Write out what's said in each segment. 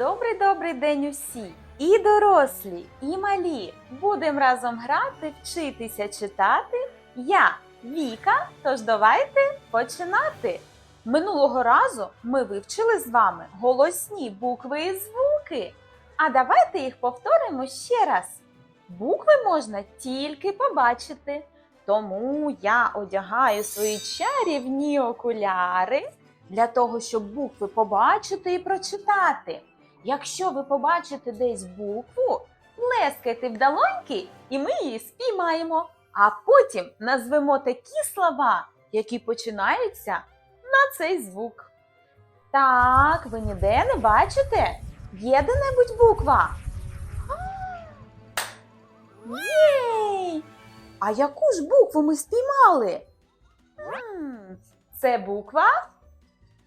Добрий добрий день усі! І дорослі, і малі. Будемо разом грати, вчитися читати. Я Віка. Тож давайте починати. Минулого разу ми вивчили з вами голосні букви і звуки. А давайте їх повторимо ще раз. Букви можна тільки побачити. Тому я одягаю свої чарівні окуляри для того, щоб букви побачити і прочитати. Якщо ви побачите десь букву, плескайте в долоньки, і ми її спіймаємо. А потім назвемо такі слова, які починаються на цей звук. Так, ви ніде не бачите? Є де-небудь буква? Єй! А яку ж букву ми спіймали? Це буква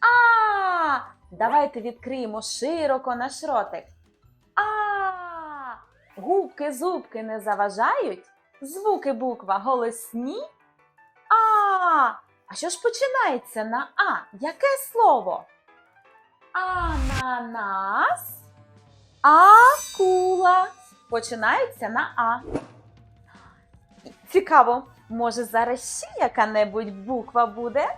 А. Давайте відкриємо широко наш ротик. А. Губки зубки не заважають. Звуки буква голосні. А. А що ж починається на А? Яке слово? Ананас. Акула. Починається на А. Цікаво, може зараз ще яка-небудь буква буде?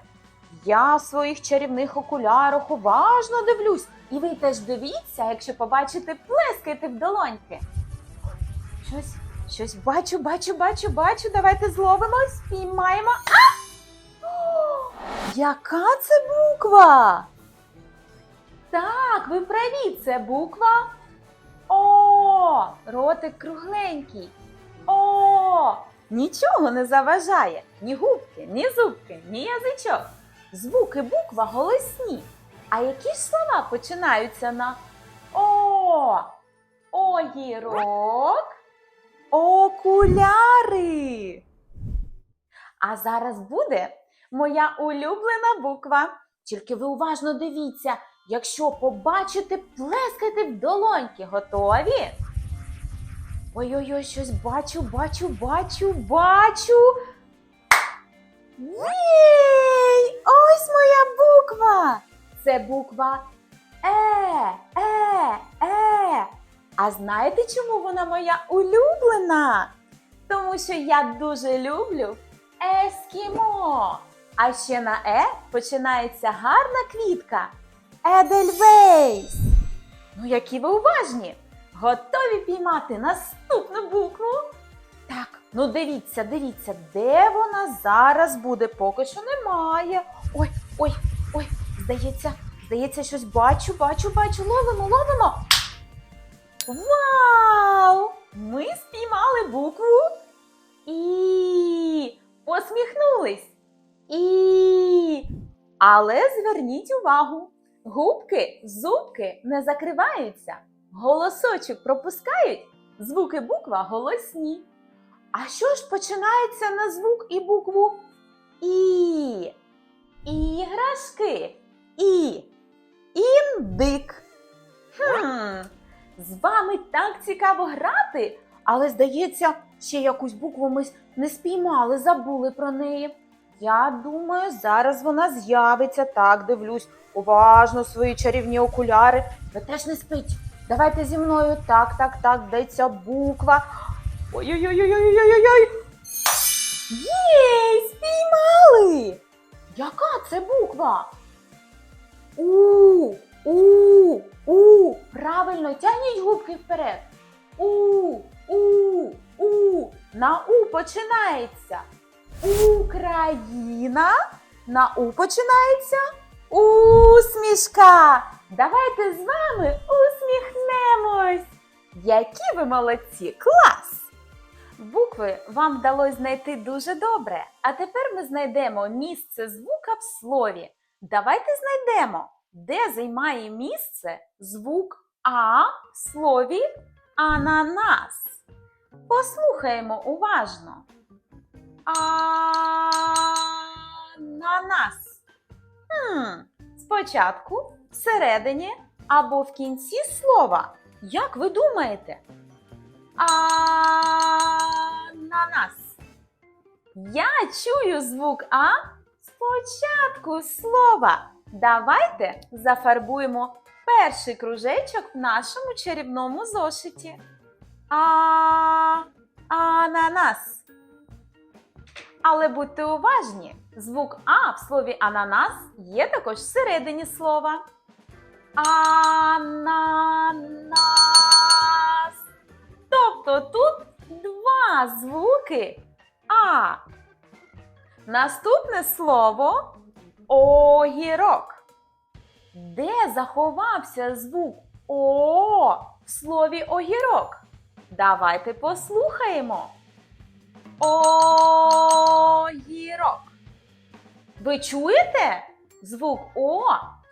Я в своїх чарівних окулярах уважно дивлюсь. І ви теж дивіться, якщо побачите, плескайте в долоньки. Щось, щось бачу, бачу, бачу, бачу. Давайте зловимо, спіймаємо. А! О, яка це буква? Так, ви праві, це буква О. Ротик кругленький. О! Нічого не заважає. Ні губки, ні зубки, ні язичок. Звуки буква голосні. А які ж слова починаються на О? Огірок, окуляри. А зараз буде моя улюблена буква. Тільки ви уважно дивіться, якщо побачите, плескайте в долоньки. Готові? Ой-ой-ой, щось бачу, бачу, бачу, бачу. Це буква Е, Е, Е. А знаєте, чому вона моя улюблена? Тому що я дуже люблю ескімо. А ще на Е починається гарна квітка Едельвейс. Ну, які ви уважні! Готові піймати наступну букву? Так, ну дивіться, дивіться, де вона зараз буде, поки що немає. Ой, ой, ой, здається, здається, щось бачу, бачу, бачу, ловимо, ловимо. Вау! Ми спіймали букву І. Посміхнулись. І. Але зверніть увагу, губки, зубки не закриваються. Голосочок пропускають, звуки буква голосні. А що ж починається на звук і букву І? Іграшки. І. Індик. Хм, з вами так цікаво грати, але здається, ще якусь букву ми не спіймали, забули про неї. Я думаю, зараз вона з'явиться. Так, дивлюсь, уважно свої чарівні окуляри. Ви теж не спить. Давайте зі мною. Так, так, так, де ця буква? Ой-ой-ой-ой-ой-ой-ой! Єй, спіймали! Яка це буква? Правильно, тягніть губки вперед. У, у, у. На У починається. Україна. На У починається. Усмішка. Давайте з вами усміхнемось. Які ви молодці! Клас! Букви вам вдалося знайти дуже добре. А тепер ми знайдемо місце звука в слові. Давайте знайдемо, де займає місце звук А в слові ананас. Послухаємо уважно. Ананас. Хм, спочатку, всередині або в кінці слова. Як ви думаєте? Ананас. Я чую звук А спочатку слова. Давайте зафарбуємо перший кружечок в нашому чарівному зошиті. А, ананас. Але будьте уважні, звук А в слові ананас є також всередині слова. Ананас. Тобто тут два звуки А. Наступне слово огірок. Де заховався звук О в слові огірок? Давайте послухаємо. Огірок. Ви чуєте звук О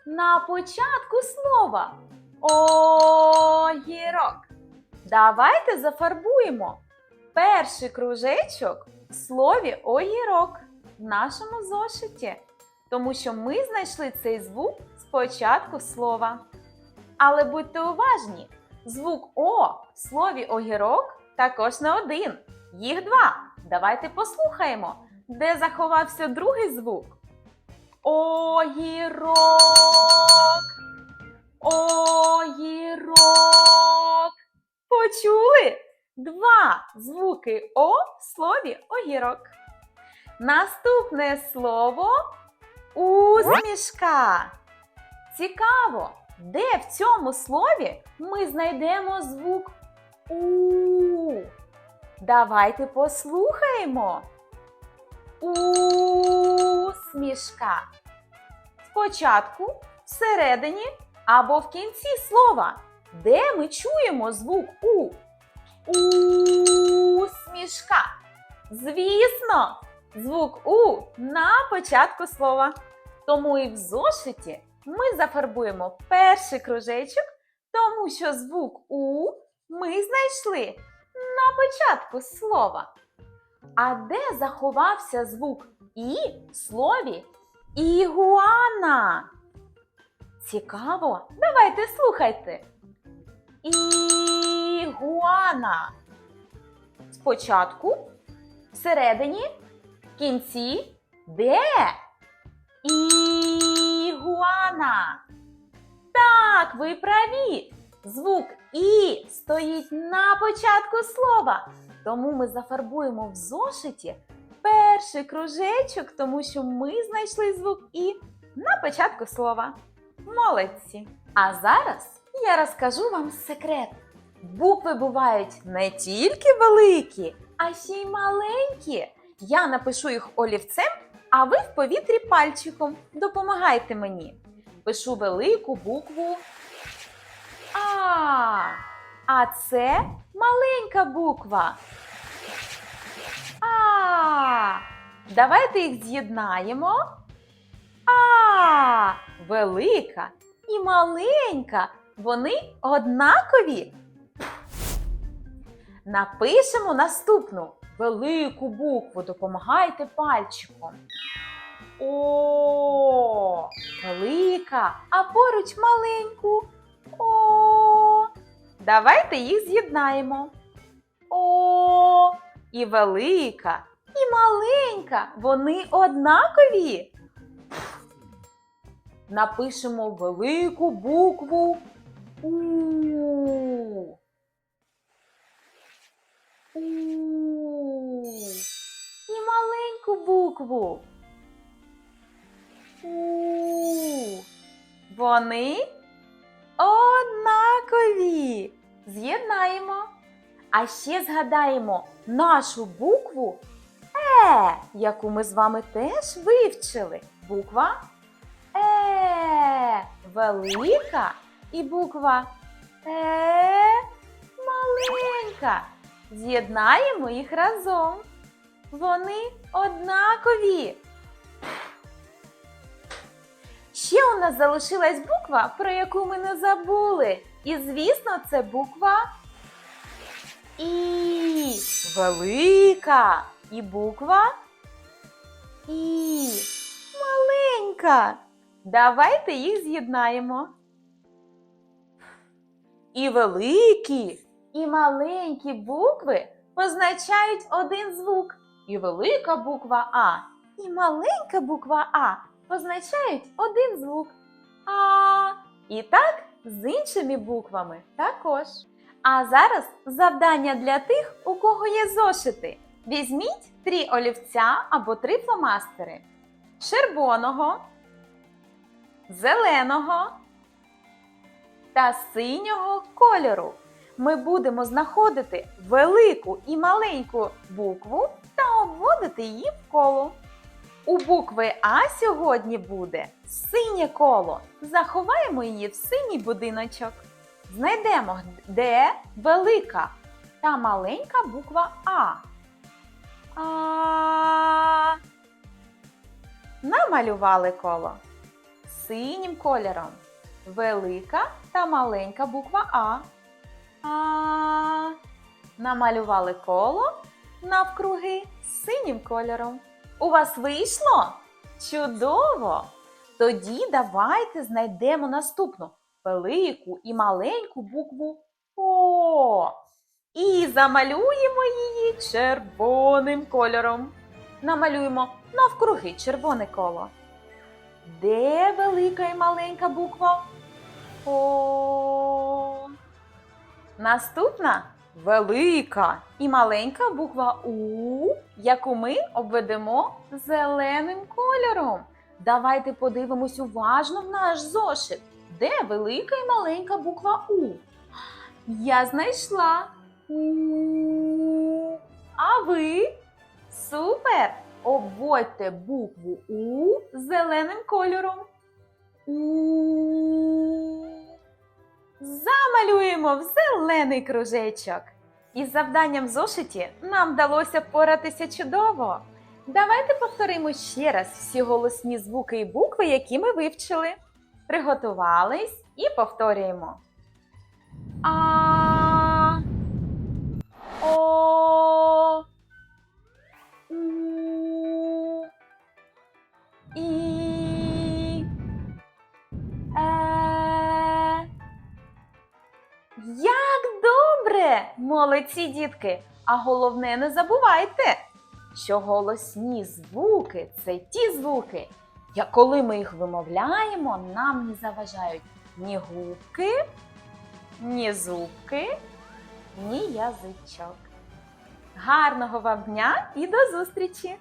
на початку слова? Огірок. Давайте зафарбуємо перший кружечок в слові огірок в нашому зошиті, тому що ми знайшли цей звук спочатку слова. Але будьте уважні, звук О в слові огірок також не один. Їх два. Давайте послухаємо, де заховався другий звук. Огірок. Огірок. Почули? Два звуки О в слові огірок. Наступне слово усмішка. Цікаво, де в цьому слові ми знайдемо звук У. Давайте послухаємо. Усмішка. Спочатку, всередині або в кінці слова. Де ми чуємо звук У? Усмішка. Звісно, звук У на початку слова. Тому і в зошиті ми зафарбуємо перший кружечок, тому що звук У ми знайшли на початку слова. А де заховався звук І в слові ігуана? Цікаво, давайте слухайте. Ігуана. Спочатку, всередині, в кінці, де? Ігуана. Так, ви праві. Звук І стоїть на початку слова. Тому ми зафарбуємо в зошиті перший кружечок, тому що ми знайшли звук І на початку слова. Молодці! А зараз я розкажу вам секрет. Букви бувають не тільки великі, а ще й маленькі. Я напишу їх олівцем, а ви в повітрі пальчиком. Допомагайте мені. Пишу велику букву А. А це маленька буква. А. Давайте їх з'єднаємо. А. Велика і маленька. Вони однакові. Напишемо наступну велику букву. Допомагайте пальчиком. О, велика, а поруч маленьку. О. Давайте їх з'єднаємо. О, і велика, і маленька. Вони однакові. Напишемо велику букву У. У. І маленьку букву. У. Вони однакові. З'єднаємо. А ще згадаємо нашу букву Е, яку ми з вами теж вивчили. Буква Е. Велика і буква Е маленька. З'єднаємо їх разом. Вони однакові. Ще у нас залишилась буква, про яку ми не забули. І, звісно, це буква І. Велика. І буква І. Маленька. Давайте їх з'єднаємо. І великі, і маленькі букви позначають один звук. І велика буква А, і маленька буква А позначають один звук. А. І так з іншими буквами також. А зараз завдання для тих, у кого є зошити. Візьміть три олівця або три фломастери червоного, зеленого та синього кольору. Ми будемо знаходити велику і маленьку букву та обводити її в коло. У букви А сьогодні буде синє коло. Заховаємо її в синій будиночок. Знайдемо, де велика та маленька буква А. А. Намалювали коло синім кольором. Велика та маленька буква А. А. Намалювали коло навкруги синім кольором. У вас вийшло? Чудово! Тоді давайте знайдемо наступну велику і маленьку букву О. І замалюємо її червоним кольором. Намалюємо навкруги червоне коло. Де велика і маленька буква О? Наступна велика і маленька буква У, яку ми обведемо зеленим кольором. Давайте подивимось уважно в наш зошит. Де велика і маленька буква У? Я знайшла. У. А ви? Супер! Обводьте букву У зеленим кольором. У. Замалюємо в зелений кружечок. Із завданням зошиті нам вдалося впоратися чудово. Давайте повторимо ще раз всі голосні звуки і букви, які ми вивчили. Приготувались і повторюємо. А. Як добре! Молодці дітки! А головне, не забувайте, що голосні звуки це ті звуки, як коли ми їх вимовляємо, нам не заважають ні губки, ні зубки, ні язичок. Гарного вам дня і до зустрічі!